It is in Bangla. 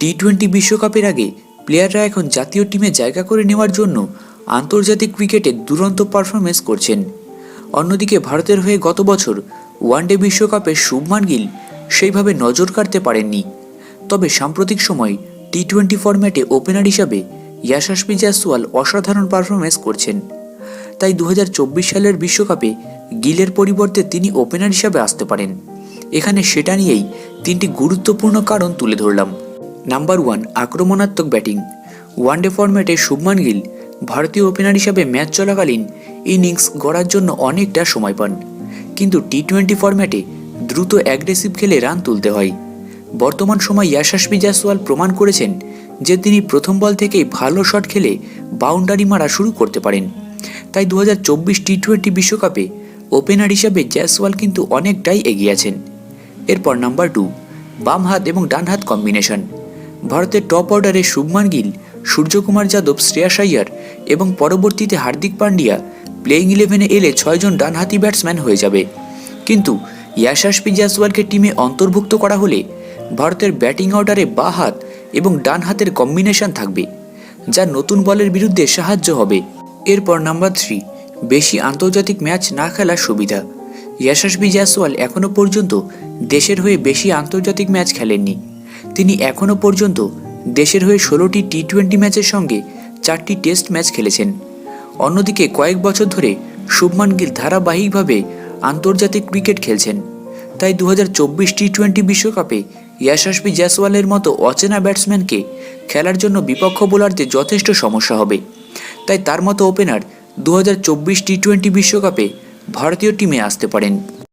টি টোয়েন্টি বিশ্বকাপের আগে প্লেয়াররা এখন জাতীয় টিমে জায়গা করে নেওয়ার জন্য আন্তর্জাতিক ক্রিকেটে দুরন্ত পারফরমেন্স করছেন। অন্যদিকে ভারতের হয়ে গত বছর ওয়ানডে বিশ্বকাপে শুভমান গিল সেইভাবে নজর কাড়তে পারেননি। তবে সাম্প্রতিক সময় টি টোয়েন্টি ফরম্যাটে ওপেনার হিসাবে ইয়াশাসপি জাসওয়াল অসাধারণ পারফরমেন্স করছেন। তাই দু হাজার চব্বিশ সালের বিশ্বকাপে গিলের পরিবর্তে তিনি ওপেনার হিসাবে আসতে পারেন। এখানে সেটা নিয়েই তিনটি গুরুত্বপূর্ণ কারণ তুলে ধরলাম। নাম্বার ওয়ান আক্রমণাত্মক ব্যাটিং। ওয়ানডে ফরম্যাটে শুভমান গিল ভারতীয় ওপেনার হিসাবে ম্যাচ চলাকালীন ইনিংস গড়ার জন্য অনেকটা সময় পান। কিন্তু টি টোয়েন্টি ফরম্যাটে দ্রুত অ্যাগ্রেসিভ খেলে রান তুলতে হয়। বর্তমান সময় ইয়াশাসবি জাসওয়াল প্রমাণ করেছেন যে তিনি প্রথম বল থেকেই ভালো শট খেলে বাউন্ডারি মারা শুরু করতে পারেন। তাই দু হাজার চব্বিশ টি টোয়েন্টি বিশ্বকাপে ওপেনার হিসাবে জয়সওয়াল কিন্তু অনেকটাই এগিয়ে আছেন। এরপর নাম্বার টু বাম হাত এবং ডান হাত কম্বিনেশন। ভারতের টপ অর্ডারে শুভমান গিল, সূর্যকুমার যাদব শ্রেয়াস আইয়ার এবং পরবর্তীতে হার্দিক পান্ডিয়া প্লেইং ইলেভেনে এলে ছয়জন ডানহাতি ব্যাটসম্যান হয়ে যাবে। কিন্তু ইয়াশাসপি জাসওয়ালকে টিমে অন্তর্ভুক্ত করা হলে ভারতের ব্যাটিং অর্ডারে বা হাত এবং ডান হাতের কম্বিনেশন থাকবে, যা নতুন বলের বিরুদ্ধে সাহায্য হবে। এরপর নাম্বার থ্রি বেশি আন্তর্জাতিক ম্যাচ না খেলার সুবিধা। ইয়াশাসবি জাসওয়াল এখনও পর্যন্ত দেশের হয়ে বেশি আন্তর্জাতিক ম্যাচ খেলেননি। তিনি এখনও পর্যন্ত দেশের হয়ে ষোলোটি টি টোয়েন্টি ম্যাচের সঙ্গে চারটি টেস্ট ম্যাচ খেলেছেন। অন্যদিকে কয়েক বছর ধরে শুভমান গিল ধারাবাহিকভাবে আন্তর্জাতিক ক্রিকেট খেলছেন। তাই দু হাজার চব্বিশ টি টোয়েন্টি বিশ্বকাপে ইয়াশাসবি জাসওয়ালের মতো অচেনা ব্যাটসম্যানকে খেলার জন্য বিপক্ষ বোলারদের যথেষ্ট সমস্যা হবে। তাই তার মতো ওপেনার দু হাজার চব্বিশ টি টোয়েন্টি বিশ্বকাপে ভারতীয় টিমে আসতে পারেন।